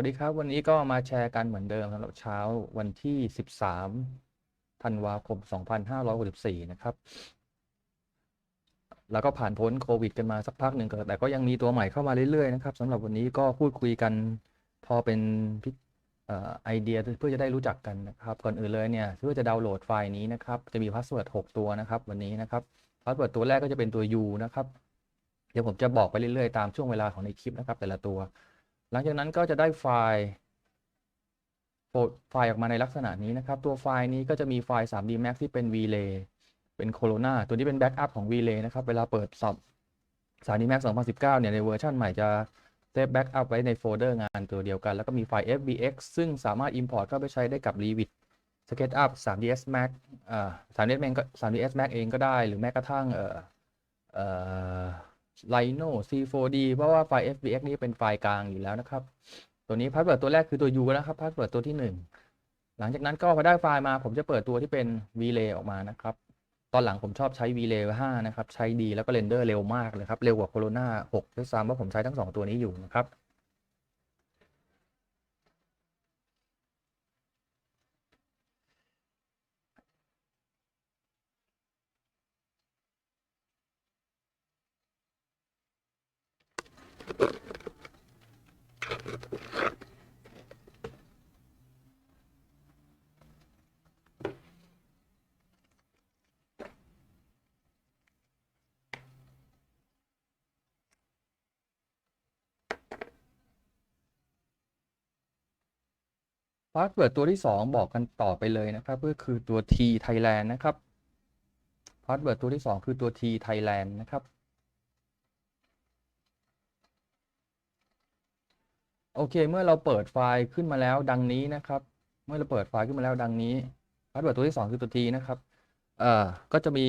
วัสดีครับ วันนี้ก็มาแชร์กันเหมือนเดิมสำหรับเช้าวันที่ 13 ธันวาคม 2564 นะครับ แล้วก็ผ่านพ้นโควิดกันมาสักพักหนึ่งก็แต่ก็ยังมีตัวใหม่เข้ามาเรื่อยๆนะครับสำหรับวันนี้ก็พูดคุยกันพอเป็นออไอเดียเพื่อจะได้รู้จักกันนะครับ ก่อนอื่นเลยเนี่ยเพื่อจะดาวน์โหลดไฟล์นี้นะครับ จะมีพาสเวิร์ด6 ตัวนะครับ วันนี้นะครับพาสเวิร์ดตัวแรกก็จะเป็นตัว U นะครับ เดี๋ยวผมจะบอกไปเรื่อยๆตามช่วงเวลาของในคลิปนะครับ แต่ละตัว หลังจากนั้นก็จะได้ไฟล์โฟลไฟล์ออกมาในลักษณะนี้นะครับ ตัวไฟล์นี้ก็จะมีไฟล์ 3D Max ที่เป็น VLay เป็น Corona ตัวนี้เป็นแบ็กอัพของ VLay นะครับ เวลาเปิดสอบ 3D Max 2019 เนี่ย ในเวอร์ชันใหม่จะเซฟแบ็กอัพไว้ในโฟลเดอร์งานตัวเดียวกัน แล้วก็มีไฟล์ FBX ซึ่งสามารถ Import เข้าไปใช้ได้กับ Revit SketchUp 3ds Max อ่า 3ds Max ก็ 3ds Max เองก็ได้ หรือแม้กระทั่งเอ่อเอ่อ Rhino C4D เพราะว่าไฟล์ FBX นี่เป็นไฟล์กลางอยู่แล้วนะครับ ตัวนี้พาสเวิร์ดตัวแรกคือตัว U นะครับพาสเวิร์ดตัวที่ 1 หลังจากนั้นก็พอได้ไฟล์มา ผมจะเปิดตัวที่เป็น VLay ออกมานะครับ ตอนหลังผมชอบใช้ VLay 5 นะครับ ใช้ดีแล้วก็เรนเดอร์เร็วมากเลยครับ เร็วกว่า Corona 6ด้วยซ้ำเพราะผมใช้ทั้ง 2 ตัวนี้อยู่นะครับ พาสเวิร์ดตัวที่ 2 บอกกันต่อไปเลยนะครับก็คือตัว T Thailand นะครับพาสเวิร์ดตัวที่ 2 คือตัว T Thailand นะครับ โอเค เมื่อเราเปิดไฟล์ขึ้นมาแล้วดังนี้นะครับ เมื่อเราเปิดไฟล์ขึ้นมาแล้วดังนี้พาสเวิร์ดตัวที่ 2 คือตัว T นะครับเอ่อก็จะมี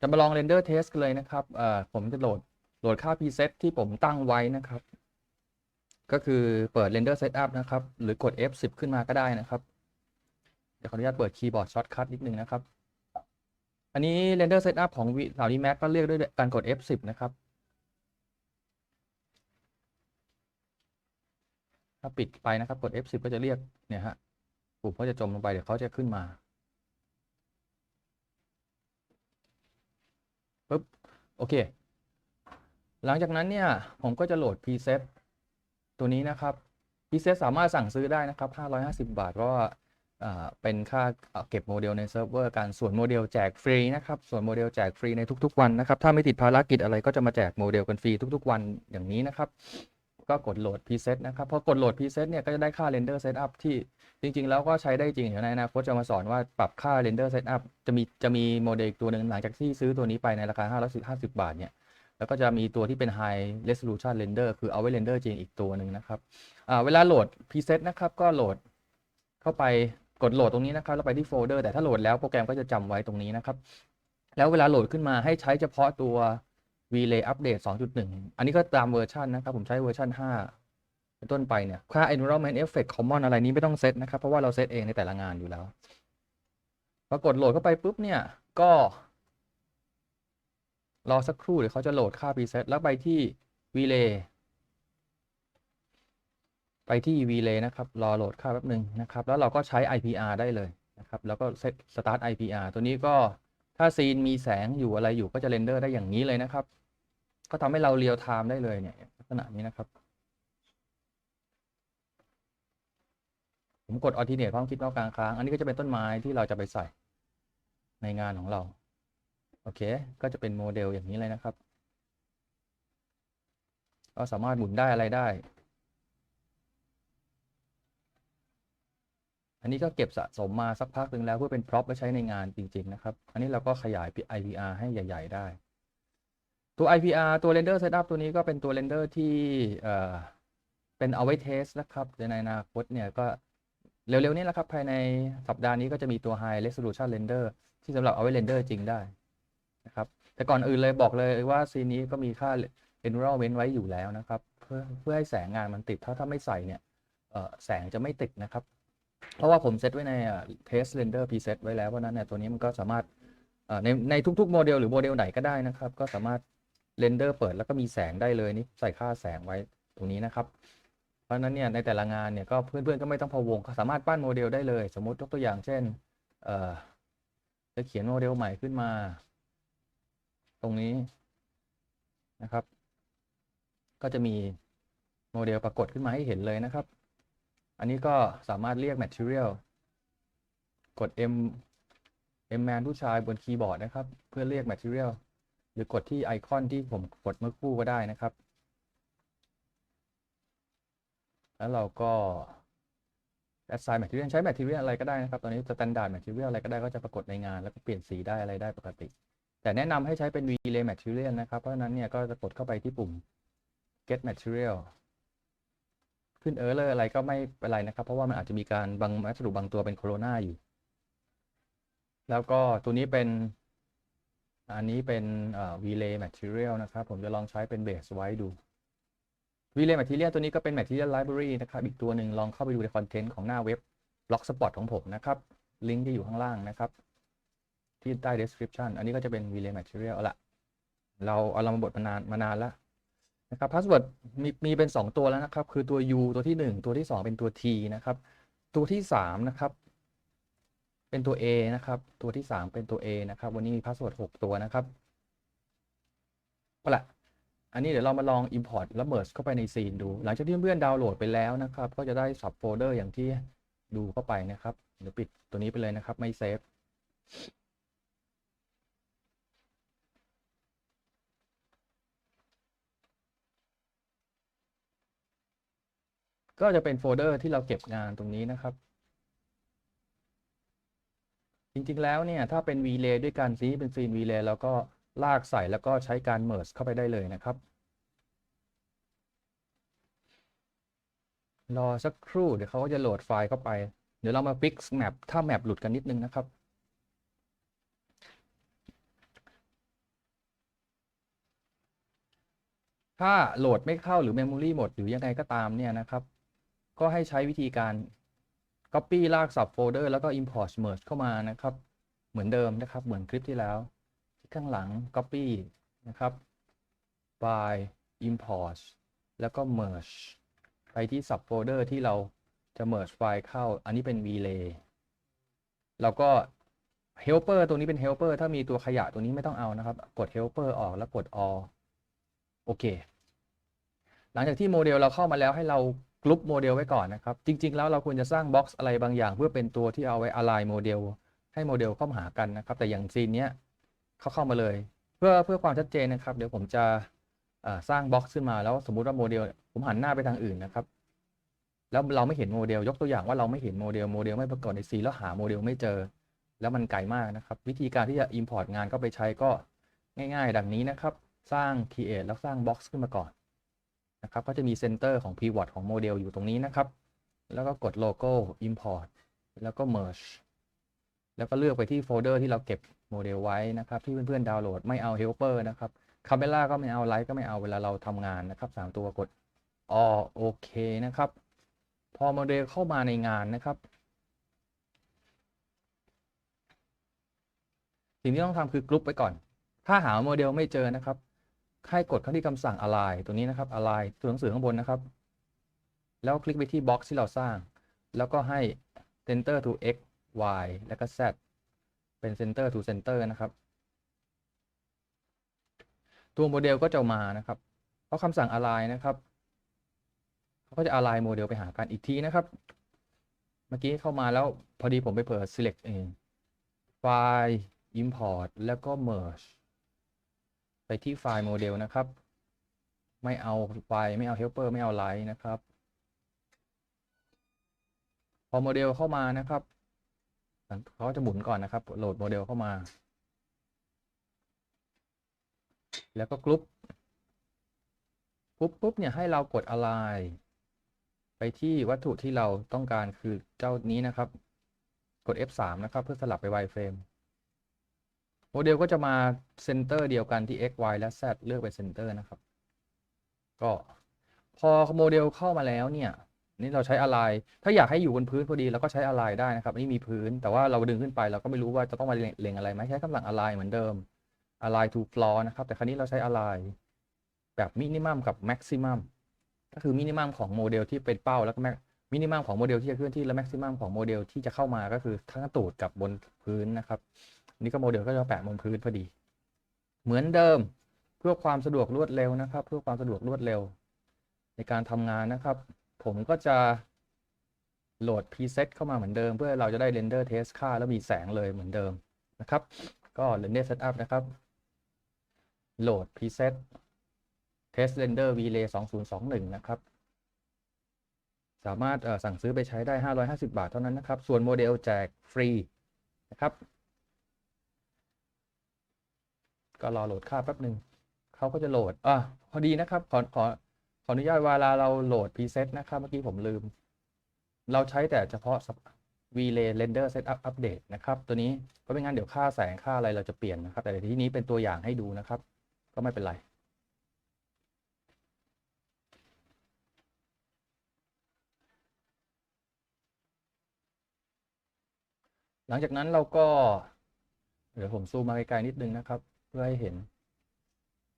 จะมาลองเรนเดอร์เทสกันเลยนะครับเอ่อผมจะโหลดโหลดค่า preset ที่ผมตั้งไว้นะครับ ก็คือเปิด Render Setup นะครับ หรือกด F10 ขึ้นมาก็ได้นะครับ เดี๋ยวขออนุญาตเปิดคีย์บอร์ดช็อตคัทนิดนึงนะครับ อันนี้ Render Setup ของวิสาวนี้ Mac ก็เรียกด้วยการกด F10 นะครับ ถ้าปิดไปนะครับกด F10 ก็จะเรียกเนี่ยฮะปุ่มก็จะจมลงไปเดี๋ยวเขาจะขึ้นมาปึ๊บโอเค หลังจากนั้นเนี่ยผมก็จะโหลด preset ตัวนี้นะครับ preset สามารถสั่งซื้อได้นะครับ 550 บาทเพราะว่าอ่าเป็นค่าเก็บโมเดลในเซิร์ฟเวอร์การส่วนโมเดลแจกฟรีนะครับ ส่วนโมเดลแจกฟรีในทุกๆวันนะครับ ถ้าไม่ติดภารกิจอะไรก็จะมาแจกโมเดลกันฟรีทุกๆวันอย่างนี้นะครับ ก็กดโหลด preset นะครับพอกดโหลด preset เนี่ยก็จะได้ค่า render setup ที่จริง ๆ แล้วก็ใช้ได้จริงเดี๋ยวในอนาคตจะมาสอนว่าปรับค่า render setup จะมีจะมีโมเดลตัวหนึ่งหลังจากที่ซื้อตัวนี้ไปในราคา550 บาทเนี่ย แล้วก็จะมีตัวที่เป็น high resolution render คือเอาไว้ render จริงอีกตัวหนึ่งนะครับเวลาโหลด preset นะครับ ก็โหลดเข้าไปกดโหลดตรงนี้นะครับ แล้วไปที่โฟลเดอร์แต่ถ้าโหลดแล้วโปรแกรมก็จะจำไว้ตรงนี้นะครับ แล้วเวลาโหลดขึ้นมาให้ใช้เฉพาะตัว VLay Update 2.1 อันนี้ก็ตามเวอร์ชันนะครับ ผมใช้เวอร์ชัน5 เป็นต้นไปเนี่ย ค่า environment effect common อะไรนี้ไม่ต้องเซตนะครับ เพราะว่าเราเซตเองในแต่ละงานอยู่แล้ว พอกดโหลดเข้าไปปุ๊บเนี่ย ก็ รอสักครู่เดี๋ยวเขาจะโหลดค่า preset แล้วไปที่ VLay ไปที่ VLay นะครับ รอโหลดค่าแป๊บหนึ่งนะครับ แล้วเราก็ใช้ IPR ได้เลยนะครับ แล้วก็เซต start IPR ตัวนี้ก็ถ้าซีนมีแสงอยู่อะไรอยู่ก็จะเรนเดอร์ได้อย่างนี้เลยนะครับ ก็ทำให้เราเรียลไทม์ได้เลยเนี่ยลักษณะนี้นะครับ ผมกด alternate พร้อมคิดนอกกลางค้าง อันนี้ก็จะเป็นต้นไม้ที่เราจะไปใส่ในงานของเรา โอเค ก็จะเป็นโมเดลอย่างนี้เลยนะครับ ก็สามารถหมุนได้อะไรได้ อันนี้ก็เก็บสะสมมาสักพักหนึ่งแล้วเพื่อเป็นพร็อพไว้ใช้ในงานจริง ๆ นะครับ อันนี้เราก็ขยาย IPR ให้ใหญ่ ๆ ได้ ตัว IPR ตัว Render Setup ตัวนี้ก็เป็นตัว Render ที่เอ่อเป็นเอาไว้เทสนะครับในอนาคตเนี่ยก็เร็ว ๆ นี้แหละครับ ภายในสัปดาห์นี้ก็จะมีตัว High Resolution Render ที่สำหรับเอาไว้ Render จริงได้ นะครับ แต่ก่อนอื่นเลยบอกเลยว่าซีนนี้ก็มีค่า environment ไว้อยู่แล้วนะครับ เพื่อเพื่อให้แสงงานมันติด ถ้าถ้าไม่ใส่เนี่ยแสงจะไม่ติดนะครับ เพราะว่าผมเซตไว้ใน test render preset ไว้แล้วเพราะนั้นเนี่ยตัวนี้มันก็สามารถในในทุกๆโมเดลหรือโมเดลไหนก็ได้นะครับ ก็สามารถ render เปิดแล้วก็มีแสงได้เลยนี่ใส่ค่าแสงไว้ตรงนี้นะครับ เพราะนั้นเนี่ยในแต่ละงานเนี่ยก็เพื่อนๆก็ไม่ต้องพะวงก็สามารถปั้นโมเดลได้เลย สมมติยกตัวอย่างเช่นจะเขียนโมเดลใหม่ขึ้นมา รงนี้นะครับ ก็จะมีโมเดลปรากฏขึ้นมาให้เห็นเลยนะครับ อันนี้ก็สามารถเรียก material กด M M man ผู้ชายบนคีย์บอร์ดนะครับ เพื่อเรียก material หรือกดที่ไอคอนที่ผมกดเมื่อคู่ก็ได้นะครับ แล้วเราก็ assign material ใช้ material อะไรก็ได้นะครับ ตอนนี้ standard material อะไรก็ได้ก็จะปรากฏในงาน แล้วก็เปลี่ยนสีได้อะไรได้ปกติ แต่แนะนำให้ใช้เป็น relay material นะครับ เพราะนั้นเนี่ยก็จะกดเข้าไปที่ปุ่ม get material ขึ้น error อะไรก็ไม่เป็นไรนะครับ เพราะว่ามันอาจจะมีการบางวัสดุบางตัวเป็นโคโรนาอยู่ แล้วก็ตัวนี้เป็น อันนี้เป็นเอ่อ relay material นะครับ ผมจะลองใช้เป็น base ไว้ดู relay material ตัวนี้ก็เป็น material library นะครับ อีกตัวหนึ่งลองเข้าไปดูในคอนเทนต์ของหน้าเว็บ blogspot ของผมนะครับ ลิงก์ที่อยู่ข้างล่างนะครับ ที่ใต้ description อันนี้ก็จะเป็น relay material เอาละเราเอาเรามาบทมานานมานานแล้วนะครับ password มีมีเป็น 2 ตัวแล้วนะครับ คือตัว u ตัวที่ 1 ตัวที่ 2 เป็นตัว t นะครับ ตัวที่ 3 นะครับ เป็นตัว a นะครับ ตัวที่ 3 เป็นตัว a นะครับ วันนี้มี password 6 ตัวนะครับเอาละอันนี้เดี๋ยวเรามาลอง import แล้ว merge เข้าไปในซีนดู หลังจากที่เพื่อนๆดาวน์โหลดไปแล้วนะครับ ก็จะได้ sub folder อย่างที่ดูเข้าไปนะครับ เดี๋ยวปิดตัวนี้ไปเลยนะครับ ไม่เซฟ ก็จะเป็นโฟลเดอร์ที่เราเก็บงานตรงนี้นะครับ จริงๆแล้วเนี่ยถ้าเป็น VLay ด้วยกันซีเป็นซีน VLay แล้วก็ลากใส่แล้วก็ใช้การ merge เข้าไปได้เลยนะครับ รอสักครู่เดี๋ยวเขาก็จะโหลดไฟล์เข้าไป เดี๋ยวเรามา fix map ถ้า map หลุดกันนิดนึงนะครับถ้าโหลดไม่เข้าหรือ Memory หมดหรือยังไงก็ตามเนี่ยนะครับ ก็ให้ใช้วิธีการ Copy ลาก sub folder แล้วก็ Import Merge เข้ามานะครับ เหมือนเดิมนะครับ เหมือนคลิปที่แล้ว ที่ข้างหลัง Copy นะครับ by Import แล้วก็ Merge ไปที่ sub folder ที่เราจะ merge ไฟล์เข้า อันนี้เป็น relay แล้วก็ helper ตัวนี้เป็น helper ถ้ามีตัวขยะตัวนี้ไม่ต้องเอานะครับ กด helper ออกแล้วกด all โอเค หลังจากที่โมเดลเราเข้ามาแล้วให้เรา กรุ๊ปโมเดลไว้ก่อนนะครับ จริง ๆ แล้วเราควรจะสร้างบ็อกซ์อะไรบางอย่าง เพื่อเป็นตัวที่เอาไว้ align โมเดลให้โมเดลเข้ามาหากันนะครับ แต่อย่างซีนเนี้ยเขาเข้ามาเลย เพื่อเพื่อความชัดเจนนะครับ เดี๋ยวผมจะสร้างบ็อกซ์ขึ้นมาแล้วสมมุติว่าโมเดล ผมหันหน้าไปทางอื่นนะครับ แล้วเราไม่เห็นโมเดล ยกตัวอย่างว่าเราไม่เห็นโมเดลโมเดลไม่ปรากฏในซีแล้วหาโมเดลไม่เจอ แล้วมันไกลมากนะครับ วิธีการที่จะ import งานเข้าไปใช้ก็ง่าย ๆ ดังนี้นะครับ สร้าง create แล้วสร้าง box ขึ้นมาก่อน นะครับก็จะมี center ของ pivot ของโมเดลอยู่ตรงนี้นะครับ แล้วก็กด logo import แล้วก็ merge แล้วก็เลือกไปที่โฟลเดอร์ที่เราเก็บโมเดลไว้นะครับ ที่เพื่อนๆดาวน์โหลดไม่เอา helper นะครับ camera ก็ไม่เอา light ก็ไม่เอาเวลาเราทำงานนะครับสามตัวกด all โอเคนะครับ พอโมเดลเข้ามาในงานนะครับสิ่งที่ต้องทำคือกรุ๊ปไว้ก่อน ถ้าหาโมเดลไม่เจอนะครับ ให้กดเข้าที่คำสั่ง align ตัวนี้นะครับ align ตัวหนังสือข้างบนนะครับ แล้วคลิกไปที่ box ที่เราสร้าง แล้วก็ให้ center to x y แล้วก็ z เป็น center to center นะครับ ตัวโมเดลก็จะมานะครับ เพราะคำสั่ง align นะครับเขาก็จะ align โมเดลไปหากันอีกทีนะครับ เมื่อกี้เข้ามาแล้วพอดีผมไปเปิด select เองไฟล์ import แล้วก็ merge ไปที่ไฟล์โมเดลนะครับ ไม่เอาไฟล์ไม่เอา helper ไม่เอา light นะครับ พอโมเดลเข้ามานะครับเขาจะหมุนก่อนนะครับ โหลดโมเดลเข้ามา แล้วก็กรุ๊ปปุ๊บปุ๊บเนี่ยให้เรากด align ไปที่วัตถุที่เราต้องการคือเจ้านี้นะครับ กด F3 นะครับ เพื่อสลับไป wireframe โมเดลก็จะมาเซนเตอร์เดียวกันที่ x y และ z เลือกไปเซนเตอร์นะครับ ก็พอโมเดลเข้ามาแล้วเนี่ย นี่เราใช้อะไร ถ้าอยากให้อยู่บนพื้นพอดีเราก็ใช้อะไรได้นะครับอันนี้มีพื้น แต่ว่าเราดึงขึ้นไปเราก็ไม่รู้ว่าจะต้องมาเล็งอะไรไหมใช้คำสั่ง align เหมือนเดิม align to floor นะครับ แต่ครั้นี้เราใช้ align แบบ minimum กับ maximum ก็คือมินิมัมของโมเดลที่เป็นเป้าแล้วก็แม็กมินิมัมของโมเดลที่จะเคลื่อนที่และแม็กซิมัมของโมเดลที่จะเข้ามาก็คือทั้งตูดกับบนพื้นนะครับ นี่ก็โมเดลก็จะแปะบนพื้นพอดี เหมือนเดิมเพื่อความสะดวกรวดเร็วนะครับ เพื่อความสะดวกรวดเร็ว ในการทำงานนะครับ ผมก็จะโหลด preset เข้ามาเหมือนเดิม เพื่อเราจะได้ render test ค่าแล้วมีแสงเลยเหมือนเดิมนะครับ ก็ render setup นะครับ โหลด preset test render relay 2021 นะครับ สามารถสั่งซื้อไปใช้ได้ 550 บาทเท่านั้นนะครับ ส่วนโมเดลแจกฟรีนะครับ ก็รอโหลดค่าแป๊บหนึ่งเขาก็จะโหลดอะพอดีนะครับ ขอขอขออนุญาตเวลาเราโหลด preset นะครับ เมื่อกี้ผมลืม เราใช้แต่เฉพาะ relay render setup update นะครับ ตัวนี้เพราะไม่งั้นเดี๋ยวค่าแสงค่าอะไรเราจะเปลี่ยนนะครับ แต่ที่นี้เป็นตัวอย่างให้ดูนะครับ ก็ไม่เป็นไรหลังจากนั้นเราก็ เดี๋ยวผมซูมมาไกลๆนิดนึงนะครับ พื่อให้เห็น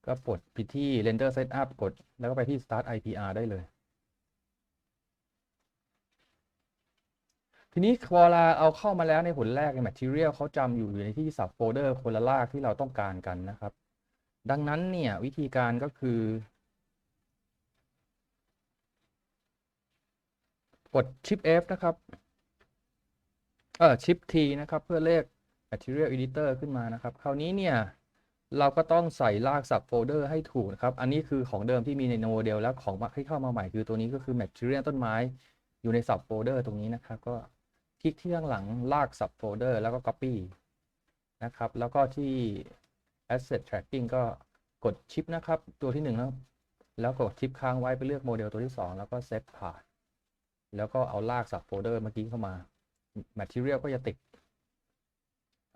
ก็กดไปที่ render setup กด แล้วก็ไปที่ start IPR ได้เลย ทีนี้พอเราเอาเข้ามาแล้วในผลแรกใน material เขาจำอยู่ในที่ sub folder คนละลากที่เราต้องการกันนะครับ ดังนั้นเนี่ยวิธีการก็คือกด Shift F นะครับ เออ Shift T นะครับ เพื่อเลข Material Editor ขึ้นมานะครับ คราวนี้เนี่ย เราก็ต้องใส่ลาก sub folder ให้ถูกนะครับ อันนี้คือของเดิมที่มีในโมเดลแล้วของที่เข้ามาใหม่คือตัวนี้ก็คือ Material ต้นไม้อยู่ใน sub folder ตรงนี้นะครับ ก็คลิกที่ข้างหลังลาก sub folder แล้วก็ copy นะครับ แล้วก็ที่ asset tracking ก็กดชิปนะครับ ตัวที่หนึ่งแล้วแล้วกดชิปค้างไว้ไปเลือกโมเดลตัวที่สองแล้วก็ set path แล้วก็เอาลาก sub folder เมื่อกี้เข้ามา material ก็จะติด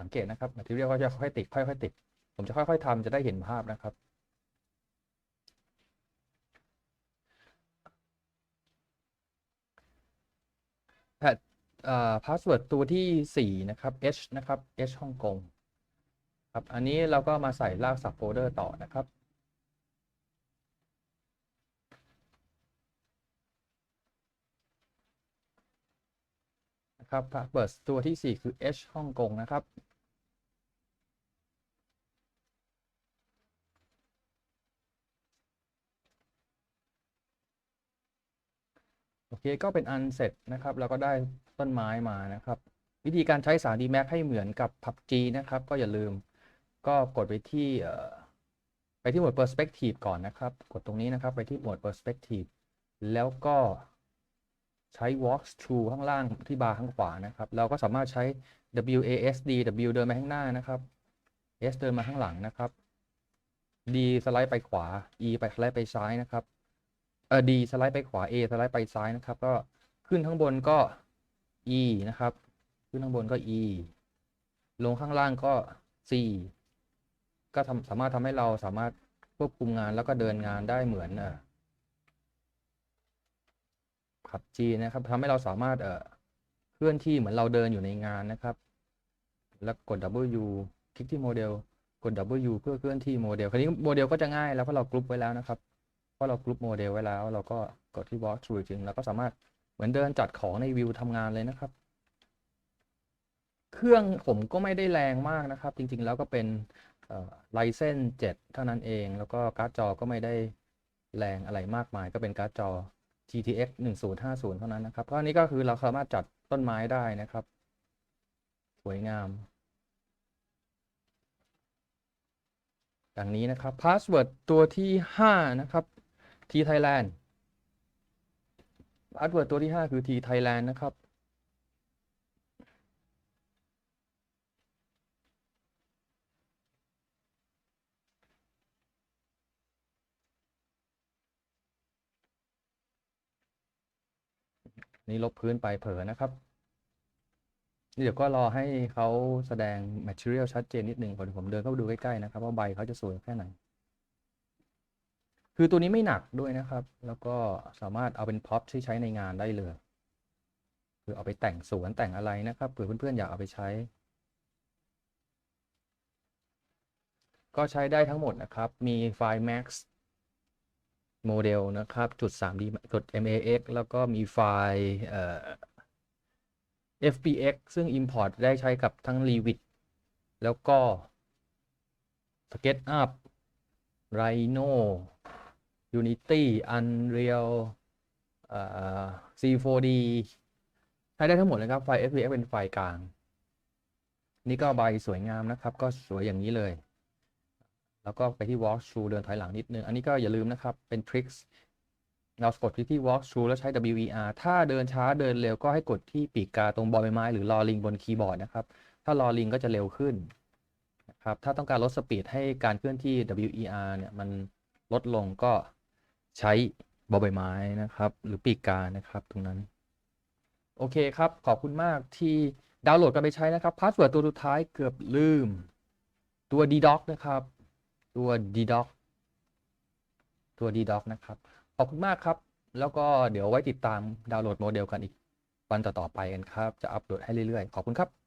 สังเกตนะครับ material ก็จะค่อยติด ค่อยๆติด ผมจะค่อย ๆทำจะได้เห็นภาพนะครับ แพทพาสเวิร์ดตัวที่ 4 นะครับ H นะครับ H ฮ่องกงครับอันนี้เราก็มาใส่ลาก sub folder ต่อนะครับนะครับพาสเวิร์ดตัวที่ 4 คือ H ฮ่องกงนะครับ เคก็เป็นอันเสร็จนะครับเราก็ได้ต้นไม้มานะครับ วิธีการใช้ 3D Max ให้เหมือนกับ PUBG นะครับ ก็อย่าลืมก็กดไปที่ไปที่โหมด Perspective ก่อนนะครับ กดตรงนี้นะครับไปที่โหมด Perspective แล้วก็ใช้ Walk Through ข้างล่างที่บาร์ข้างขวานะครับ เราก็สามารถใช้ WASD W เดินมาข้างหน้านะครับ S เดินมาข้างหลังนะครับ D สไลด์ไปขวา E ไปสไลด์ไปซ้ายนะครับ ออ D สไลด์ไปขวา A สไลด์ไปซ้ายนะครับ ก็ขึ้นข้างบนก็ E นะครับ ขึ้นข้างบนก็ E ลงข้างล่างก็ C ก็ทำสามารถทำให้เราสามารถควบคุมงานแล้วก็เดินงานได้เหมือนอขับ G นะครับทำให้เราสามารถเอ่อเคลื่อนที่เหมือนเราเดินอยู่ในงานนะครับ แล้วกด W คลิกที่โมเดลกด W เพื่อเคลื่อนที่โมเดล คราวนี้โมเดลก็จะง่ายแล้วเพราะเรากรุ๊ปไว้แล้วนะครับ ราะเรากรุ๊ปโมเดลไว้แล้ว เราก็กดที่ walk through จริงแล้วก็สามารถเหมือนเดินจัดของในวิวทำงานเลยนะครับ เครื่องผมก็ไม่ได้แรงมากนะครับ จริงๆแล้วก็เป็นไลเซน7เท่านั้นเอง แล้วก็การ์ดจอก็ไม่ได้แรงอะไรมากมาย ก็เป็นการ์ดจอ GTX 1050 เท่านั้นนะครับก็อันนี้ก็คือเราสามารถจัดต้นไม้ได้นะครับ สวยงามอย่างนี้นะครับพาสเวิร์ดตัวที่ 5 นะครับ T Thailand พาสเวิร์ดตัวที่ 5 คือ T Thailand นะครับ นี่ลบพื้นไปเผลอนะครับนี่เดี๋ยวก็รอให้เขาแสดง material ชัดเจนนิดหนึ่งก่อนผมเดินเข้าไปดูใกล้ ๆ นะครับ ว่าใบเขาจะสวยแค่ไหน คือตัวนี้ไม่หนักด้วยนะครับ แล้วก็สามารถเอาเป็นพ็อปที่ใช้ในงานได้เลย คือเอาไปแต่งสวนแต่งอะไรนะครับเผื่อเพื่อนๆอยากเอาไปใช้ ก็ใช้ได้ทั้งหมดนะครับ มีไฟล์ Max โมเดลนะครับ จุด 3D จุด MAX แล้วก็มีไฟล์ FBX ซึ่ง Import ได้ใช้กับทั้ง Revit แล้วก็ SketchUp Rhino Unity Unreal เอ่อ C4D ใช้ได้ทั้งหมดเลยครับ ไฟล์ FBX เป็นไฟล์กลาง นี่ก็ใบสวยงามนะครับ ก็สวยอย่างนี้เลย แล้วก็ไปที่ walk through เดินถอยหลังนิดนึง อันนี้ก็อย่าลืมนะครับ เป็น tricks เรากดที่ walk through แล้วใช้ WER ถ้าเดินช้าเดินเร็วก็ให้กดที่ปีกกาตรงบอลใบไม้ หรือลอลิงบนคีย์บอร์ดนะครับ ถ้ารอลิงก็จะเร็วขึ้นนะครับ ถ้าต้องการลดสปีดให้การเคลื่อนที่ WER เนี่ยมันลดลงก็ ใช้บอใบไม้นะครับ หรือปีกกานะครับตรงนั้น โอเคครับ ขอบคุณมากที่ดาวน์โหลดกันไปใช้นะครับพาสเวิร์ดตัวสุดท้ายเกือบลืม ตัว DDoc นะครับ ตัว DDoc ตัว DDoc นะครับ ขอบคุณมากครับ แล้วก็เดี๋ยวไว้ติดตามดาวน์โหลดโมเดลกันอีกวันต่อๆไปกันครับ จะอัปโหลดให้เรื่อยๆ ขอบคุณครับ